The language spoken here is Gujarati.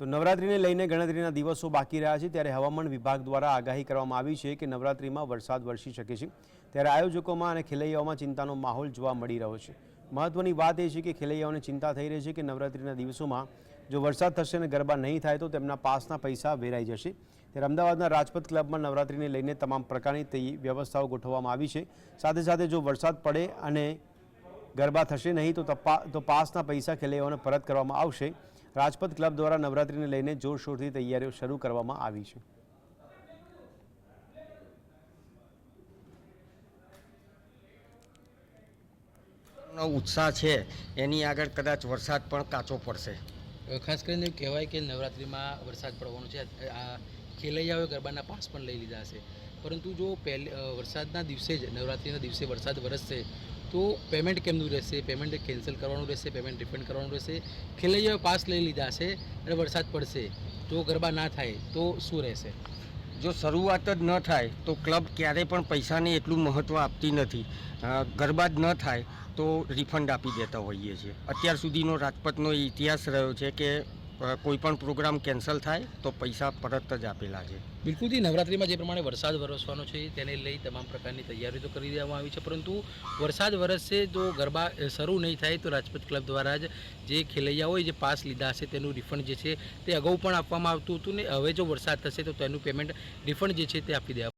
તો નવરાત્રિને લઈને ગણતરીના દિવસો બાકી રહ્યા છે. ત્યારે હવામાન વિભાગ દ્વારા આગાહી કરવામાં આવી છે કે નવરાત્રિમાં વરસાદ વરસી શકે છે. ત્યારે આયોજકોમાં અને ખેલૈયાઓમાં ચિંતાનો માહોલ જોવા મળી રહ્યો છે. મહત્વની વાત એ છે કે ખેલૈયાઓને ચિંતા થઈ રહી છે કે નવરાત્રિના દિવસોમાં જો વરસાદ થશે અને ગરબા નહીં થાય તો તેમના પાસના પૈસા વેરાઈ જશે. ત્યારે અમદાવાદના રાજપથ ક્લબમાં નવરાત્રિને લઈને તમામ પ્રકારની વ્યવસ્થાઓ ગોઠવવામાં આવી છે. સાથે સાથે જો વરસાદ પડે અને ગરબા થશે નહીં તો તપા તો પાસના પૈસા ખેલૈયાઓને પરત કરવામાં આવશે. રાજપથ ક્લબ દ્વારા નવરાત્રિને લઈને જોરશોરથી તૈયારીઓ શરૂ કરવામાં આવી છે. નો ઉત્સાહ છે એની આગળ કદાચ વરસાદ પણ કાચો પડશે. ખાસ કરીને કહેવાય કે નવરાત્રિમાં વરસાદ પડવાનો છે. આ ખેલૈયાઓએ ગરબાના પાસ પણ લઈ લીધા હશે પરંતુ જો પહેલે વરસાદના દિવસે જ નવરાત્રિના દિવસે વરસાદ વરસશે તો પેમેન્ટ કેમનું રહેશે? પેમેન્ટ કેન્સલ કરવાનું રહેશે પેમેન્ટ રિફંડ કરવાનું રહેશે. ખેલૈયાઓ પાસ લઈ લીધા હશે અને વરસાદ પડશે. જો ગરબા ના થાય તો શું રહેશે? જો શરૂઆત જ ન થાય તો ક્લબ ક્યારેય પણ પૈસાને એટલું મહત્ત્વ આપતી નથી. ગરબા જ ન થાય તો રિફંડ આપી દેતા હોઈએ છીએ. અત્યાર સુધીનો રાજપથનો ઇતિહાસ રહ્યો છે કે અ, કોઈ પણ પ્રોગ્રામ કેન્સલ થાય તો પૈસા પરત જ આપેલા છે. બિલકુલથી નવરાત્રિમાં જે પ્રમાણે વરસાદ વરસવાનો છે તેને લઈ તમામ પ્રકારની તૈયારીઓ તો કરી દેવામાં આવી છે પરંતુ વરસાદ વરસશે જો ગરબા શરૂ નહીં થાય તો રાજપથ ક્લબ દ્વારા જ જે ખેલૈયાઓએ જે પાસ લીધા હશે તેનું રિફંડ જે છે તે અગાઉ પણ આપવામાં આવતું હતું ને હવે જો વરસાદ થશે તો તેનું પેમેન્ટ રિફંડ જે છે તે આપી દેવામાં